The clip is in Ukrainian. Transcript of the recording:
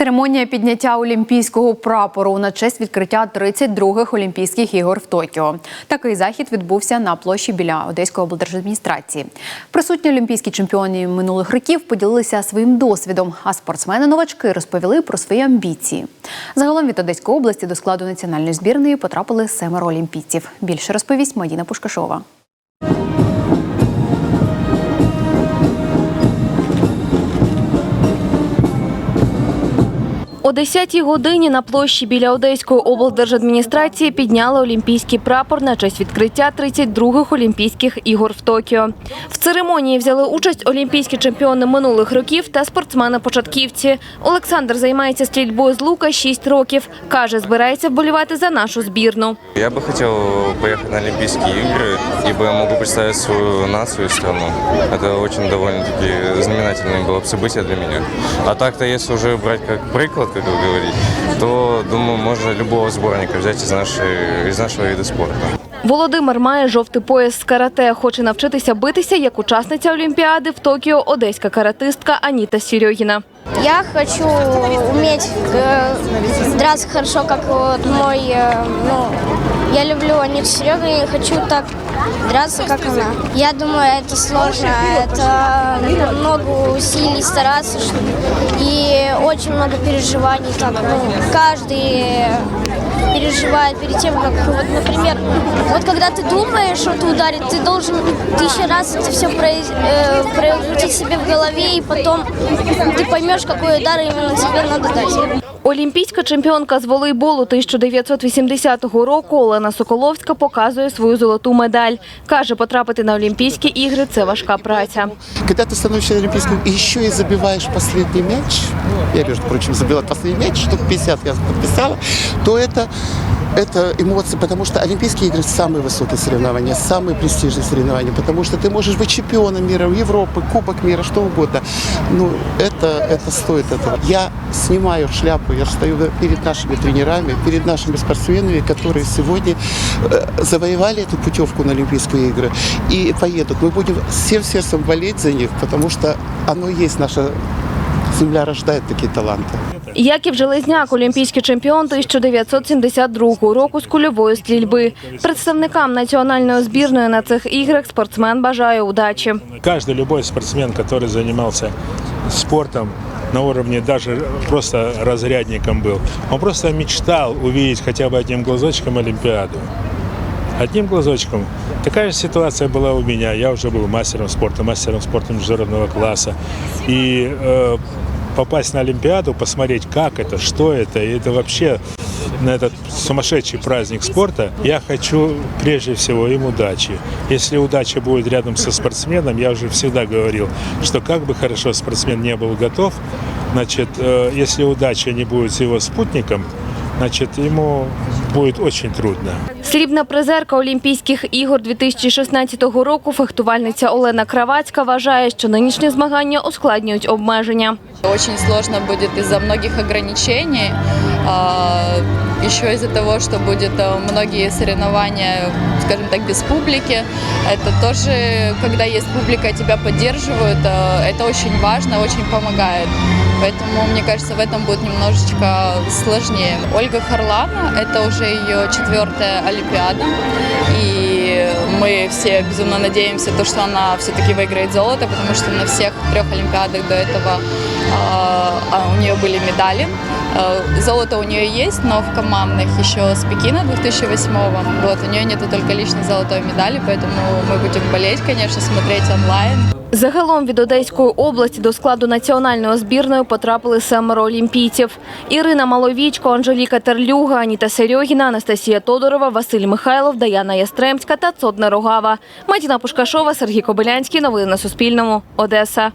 Церемонія підняття олімпійського прапору на честь відкриття 32-х Олімпійських ігор в Токіо. Такий захід відбувся на площі біля Одеської облдержадміністрації. Присутні олімпійські чемпіони минулих років поділилися своїм досвідом, а спортсмени-новачки розповіли про свої амбіції. Загалом від Одеської області до складу національної збірної потрапили семеро олімпійців. Більше розповість Мадіна Пушкашова. О 10-й годині на площі біля Одеської облдержадміністрації підняли олімпійський прапор на честь відкриття 32-х Олімпійських ігор в Токіо. В церемонії взяли участь олімпійські чемпіони минулих років та спортсмени-початківці. Олександр займається стрільбою з лука 6 років. Каже, збирається вболівати за нашу збірну. Я бы хотел поехать на Олимпийские игры, ибо я могу представить свою нацию и страну. Это очень довольно-таки знаменательное было бы событие для меня. А так-то, если уже брать как приклад, как вы говорите, то, думаю, можно любого сборника взять из, нашей, из нашего вида спорта. Володимир має жовтий пояс з карате. Хоче навчитися битися як учасниця Олімпіади в Токіо одеська каратистка Аніта Сірьогіна. Я хочу уметь э, драться хорошо, как вот мой, э, ну, я люблю Аниту Серегу и хочу так драться, как она. Я думаю, это сложно, это много усилий стараться, что- и очень много переживаний, так, ну, каждый переживает перед тем, как, вот, например, вот когда ты думаешь, что ты ударит, ты должен тысячу раз это все прокрутить себе в голове, и потом ты поймешь, какой удар именно тебе надо дать. Олімпійська чемпіонка з волейболу 1980 року Олена Соколовська показує свою золоту медаль. Каже, потрапити на Олімпійські ігри це важка праця. Когда ты становишься олимпийским и еще и забиваешь последний мяч, я, между прочим, забила последний мяч, штук 50 я подписала, то это это эмоции, потому что Олимпийские игры самые высокие соревнования, самые престижные соревнования, потому что ты можешь быть чемпионом мира, Европы, Кубок мира, что угодно. Ну, это, это стоит этого. Я снимаю шляпу, я стою перед нашими тренерами, перед нашими спортсменами, которые сегодня э, завоевали эту путевку на Олимпийские игры и поедут. Мы будем всем сердцем болеть за них, потому что оно есть наша земля рождает такие таланты. Яків Железняк, олімпійський чемпіон 1972 року з кульової стрільби. Представникам національної збірної на цих іграх спортсмен бажає удачі. Каждый любой спортсмен, который занимался спортом на уровне даже просто разрядником был, он просто мечтал увидеть хотя бы одним глазочком Олимпиаду. Одним глазочком. Такая же ситуация была у меня. Я уже был мастером спорта, мастером спорта международного класса. И э, попасть на Олимпиаду, посмотреть, как это, что это, и это вообще на этот сумасшедший праздник спорта, я хочу прежде всего им удачи. Если удача будет рядом со спортсменом, я уже всегда говорил, что как бы хорошо спортсмен не был готов, значит, э, если удача не будет с его спутником, значит, ему будет очень трудно. Срібна призерка Олімпійських ігор 2016 року фехтувальниця Олена Кравацька вважає, що нинішні змагання ускладнюють обмеження. Очень сложно будет из-за многих ограничений. А, Еще из-за того, что будет многие соревнования, скажем так, без публики. Это тоже, когда есть публика, тебя поддерживают, а, это очень важно, очень помогает. Поэтому, мне кажется, в этом будет немножечко сложнее. Ольга Харлана, это уже ее четвертая Олимпиада. И мы все безумно надеемся, то, что она все-таки выиграет золото, потому что на всех трех Олимпиадах до этого а, а, у нее были медали. А, Золото у нее есть, но в командных еще с Пекина 2008 вот, у нее нету только личной золотой медали, поэтому мы будем болеть, конечно, смотреть онлайн. Загалом від Одеської області до складу національної збірної потрапили семеро олімпійців. Ірина Маловічко, Анжеліка Терлюга, Аніта Серьогіна, Анастасія Тодорова, Василь Михайлов, Даяна Ястремська та Цодна Рогава. Матіна Пушкашова, Сергій Кобилянський. Новини на Суспільному. Одеса.